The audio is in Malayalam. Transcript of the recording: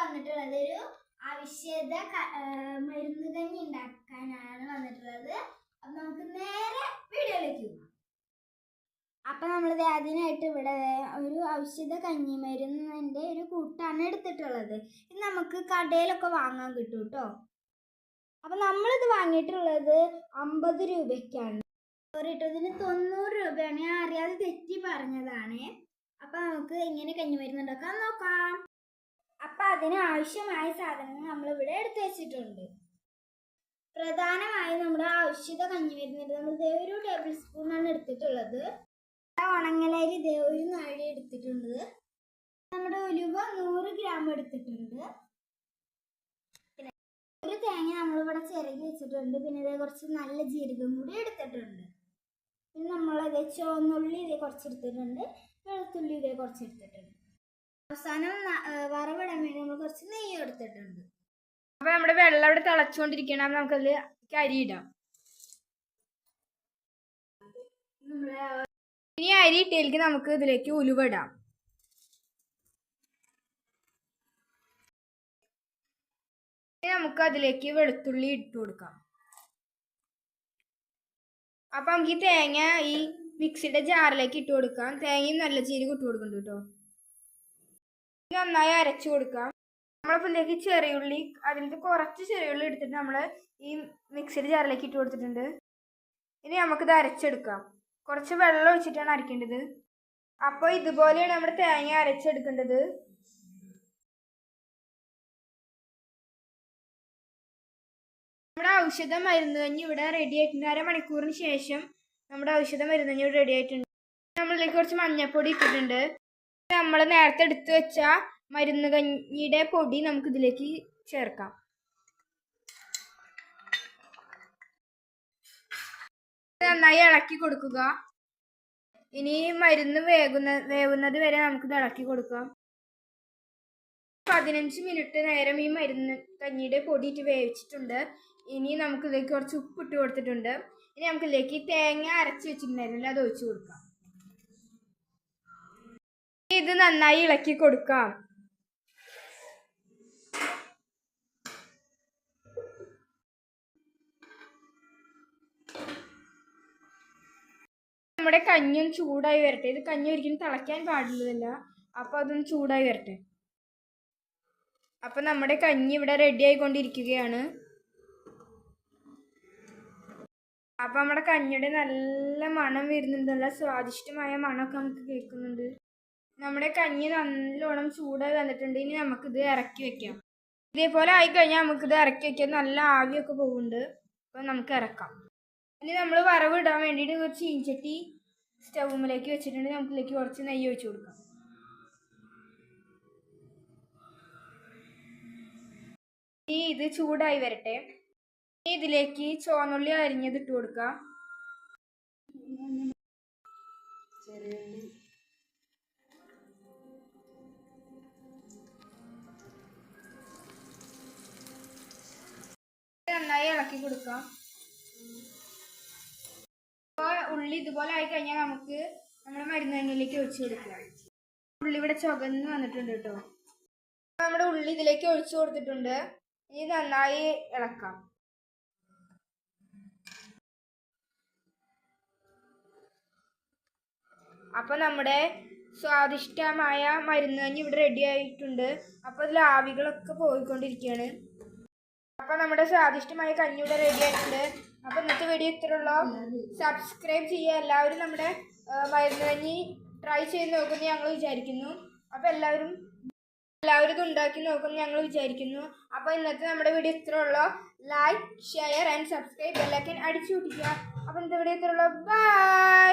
വന്നിട്ടുള്ളത്. ഒരു ഔഷധ മരുന്ന് കഞ്ഞി ഉണ്ടാക്കാനാണ് വന്നിട്ടുള്ളത്. അപ്പൊ നമുക്ക് നേരെ വീഡിയോയിലേക്ക് പോകാം അപ്പൊ നമ്മളിത് അതിനായിട്ട് ഇവിടെ ഒരു ഔഷധ കഞ്ഞി മരുന്നിന്റെ ഒരു കൂട്ടാണ് എടുത്തിട്ടുള്ളത്. ഇത് നമുക്ക് കടയിലൊക്കെ വാങ്ങാൻ കിട്ടും കേട്ടോ അപ്പൊ നമ്മളിത് വാങ്ങിയിട്ടുള്ളത് അമ്പത് രൂപയ്ക്കാണ്. കേട്ടോ ഇതിന് തൊണ്ണൂറ് രൂപയാണ്. ഞാൻ അറിയാതെ തെറ്റി പറഞ്ഞതാണ്. അപ്പൊ നമുക്ക് എങ്ങനെ കഞ്ഞി മരുന്ന് ഉണ്ടാക്കാൻ നോക്കാം. അതിന് ആവശ്യമായ സാധനങ്ങൾ നമ്മൾ ഇവിടെ എടുത്തു വെച്ചിട്ടുണ്ട്. പ്രധാനമായും നമ്മുടെ ആവശ്യത കഞ്ഞി വരുന്നത് നമ്മൾ ഇതേ ഒരു ടേബിൾ സ്പൂൺ ആണ് എടുത്തിട്ടുള്ളത്. ഉണങ്ങലരി ഇതേ ഒരു നാഴി എടുത്തിട്ടുണ്ട്. നമ്മുടെ ഉലുവ നൂറ് ഗ്രാം എടുത്തിട്ടുണ്ട്. ഒരു തേങ്ങ നമ്മളിവിടെ ചിരകി വെച്ചിട്ടുണ്ട്. പിന്നെ ഇതേ കുറച്ച് നല്ല ജീരകം കൂടി എടുത്തിട്ടുണ്ട്. പിന്നെ നമ്മളത് ചുവന്നുള്ളി ഇതേ കുറച്ച് എടുത്തിട്ടുണ്ട്. വെളുത്തുള്ളി ഇതേ കുറച്ച് എടുത്തിട്ടുണ്ട്. അവസാനം വറവിടാൻ വേണ്ടി നമ്മൾ കുറച്ച് നെയ്യ് എടുത്തിട്ടുണ്ട്. അപ്പൊ നമ്മുടെ വെള്ളം അവിടെ തിളച്ചുകൊണ്ടിരിക്കണം നമുക്കതിൽ അരി ഇടാം. ഇനി അരി ഇട്ടേക്ക് നമുക്ക് ഇതിലേക്ക് ഉലുവ ഇടാം. നമുക്ക് അതിലേക്ക് വെളുത്തുള്ളി ഇട്ട് കൊടുക്കാം. അപ്പൊ നമുക്ക് ഈ തേങ്ങ ഈ മിക്സിയുടെ ജാറിലേക്ക് ഇട്ട് കൊടുക്കാം. തേങ്ങയും നല്ല ജീരകം ഇട്ട് കൊടുക്കുന്നുണ്ട് കേട്ടോ. നന്നായി അരച്ചു കൊടുക്കാം നമ്മളിപ്പോൾ ഇതിലേക്ക് ചെറിയുള്ളി അതിന്റെ കുറച്ച് ചെറിയുള്ളി എടുത്തിട്ട് നമ്മൾ ഈ മിക്സിയുടെ ജാറിലേക്ക് ഇട്ട് കൊടുത്തിട്ടുണ്ട്. ഇനി നമുക്കിത് അരച്ചെടുക്കാം. കുറച്ച് വെള്ളം ഒഴിച്ചിട്ടാണ് അരക്കേണ്ടത്. അപ്പോൾ ഇതുപോലെയാണ് നമ്മൾ തേങ്ങ അരച്ചെടുക്കേണ്ടത്. നമ്മുടെ ഔഷധ മരുന്ന് കഞ്ഞി ഇവിടെ റെഡി ആയിട്ടുണ്ട്. അരമണിക്കൂറിന് ശേഷം നമ്മുടെ ഔഷധ മരുന്ന് കഞ്ഞി ഇവിടെ റെഡി ആയിട്ടുണ്ട്. നമ്മളിലേക്ക് കുറച്ച് മഞ്ഞൾപ്പൊടി ഇട്ടിട്ടുണ്ട്. നമ്മൾ നേരത്തെ എടുത്തു വെച്ച മരുന്ന് കഞ്ഞിയുടെ പൊടി നമുക്ക് ഇതിലേക്ക് ചേർക്കാം നന്നായി ഇളക്കി കൊടുക്കുക. ഇനി മരുന്ന് വേകുന്ന വേവുന്നത് വരെ നമുക്ക് ഇളക്കി കൊടുക്കാം. പതിനഞ്ച് മിനിറ്റ് നേരം ഈ മരുന്ന് കഞ്ഞിയുടെ പൊടിയിട്ട് വേവിച്ചിട്ടുണ്ട്. ഇനി നമുക്ക് ഇതിലേക്ക് കുറച്ച് ഉപ്പിട്ട് കൊടുത്തിട്ടുണ്ട്. ഇനി നമുക്ക് ഇതിലേക്ക് തേങ്ങ അരച്ച് വെച്ചിട്ടുണ്ടായിരുന്നില്ല അത് ഒഴിച്ചു കൊടുക്കാം. ഇത് നന്നായി ഇളക്കി കൊടുക്കാം. നമ്മുടെ കഞ്ഞും ചൂടായി വരട്ടെ. ഇത് കഞ്ഞി ഒരിക്കലും തിളയ്ക്കാൻ പാടുള്ളതല്ല. അപ്പോൾ അതൊന്ന് ചൂടായി വരട്ടെ. അപ്പോൾ നമ്മുടെ കഞ്ഞി ഇവിടെ റെഡി ആയിക്കൊണ്ടിരിക്കുകയാണ്. അപ്പോൾ നമ്മുടെ കഞ്ഞിയുടെ നല്ല മണം വരുന്നുണ്ട്. നല്ല സ്വാദിഷ്ടമായ മണമൊക്കെ നമുക്ക് കേൾക്കുന്നുണ്ട്. നമ്മുടെ കഞ്ഞി നല്ലോണം ചൂടായി വന്നിട്ടുണ്ട്. ഇനി നമുക്കിത് ഇറക്കി വെക്കാം. ഇതേപോലെ ആയി ആയിക്കഴിഞ്ഞാൽ നമുക്കിത് ഇറക്കി വെക്കാം നല്ല ആവിയൊക്കെ പോകുന്നുണ്ട് അപ്പം നമുക്ക് ഇറക്കാം. ഇനി നമ്മൾ വറവ് ഇടാൻ വേണ്ടിയിട്ട് കുറച്ച് ഇഞ്ചട്ടി സ്റ്റൗമിലേക്ക് വെച്ചിട്ടുണ്ട്. നമുക്കിലേക്ക് കുറച്ച് നെയ്യ് ഒഴിച്ചു കൊടുക്കാം. ഇനി ഇത് ചൂടായി വരട്ടെ. ഇനി ഇതിലേക്ക് ചോന്നുള്ളി അരിഞ്ഞത് ഇട്ട് കൊടുക്കാം. നന്നായി ഇളക്കി കൊടുക്കാം. ഇപ്പോ ഉള്ളി ഇതുപോലെ ആയി കഴിഞ്ഞാൽ നമുക്ക് നമ്മുടെ മരുന്ന് കഞ്ഞിലേക്ക് ഒഴിച്ചു കൊടുക്കാം. ഉള്ളി ഇവിടെ ചുവന്ന് വന്നിട്ടുണ്ട് കേട്ടോ. നമ്മുടെ ഉള്ളി ഇതിലേക്ക് ഒഴിച്ചു കൊടുത്തിട്ടുണ്ട്. ഇനി നന്നായി ഇളക്കാം. അപ്പൊ നമ്മുടെ സ്വാദിഷ്ടമായ മരുന്ന് ഇവിടെ റെഡി ആയിട്ടുണ്ട്. അപ്പൊ അതിൽ ആവികളൊക്കെ പോയിക്കൊണ്ടിരിക്കുകയാണ്. അപ്പോൾ നമ്മുടെ സ്വാദിഷ്ടമായ കഞ്ഞിയുടെ റെഡി ആയിട്ടുണ്ട്. അപ്പോൾ ഇന്നത്തെ വീഡിയോ ഇത്രയുള്ളൂ. സബ്സ്ക്രൈബ് ചെയ്യുക. എല്ലാവരും നമ്മുടെ മരുന്ന് കഞ്ഞി ട്രൈ ചെയ്ത് നോക്കുമെന്ന് ഞങ്ങൾ വിചാരിക്കുന്നു. അപ്പോൾ എല്ലാവരും എല്ലാവരും ഇത് ഉണ്ടാക്കി നോക്കുമെന്ന് ഞങ്ങൾ വിചാരിക്കുന്നു. അപ്പോൾ ഇന്നത്തെ നമ്മുടെ വീഡിയോ ഇത്രയുള്ളൂ. ലൈക്ക് ഷെയർ ആൻഡ് സബ്സ്ക്രൈബ് ബെല്ലൈക്കൻ അടിച്ചു പിടിക്കുക അപ്പോൾ ഇന്നത്തെ വീഡിയോ ഇത്രയുള്ളൂ. ബൈ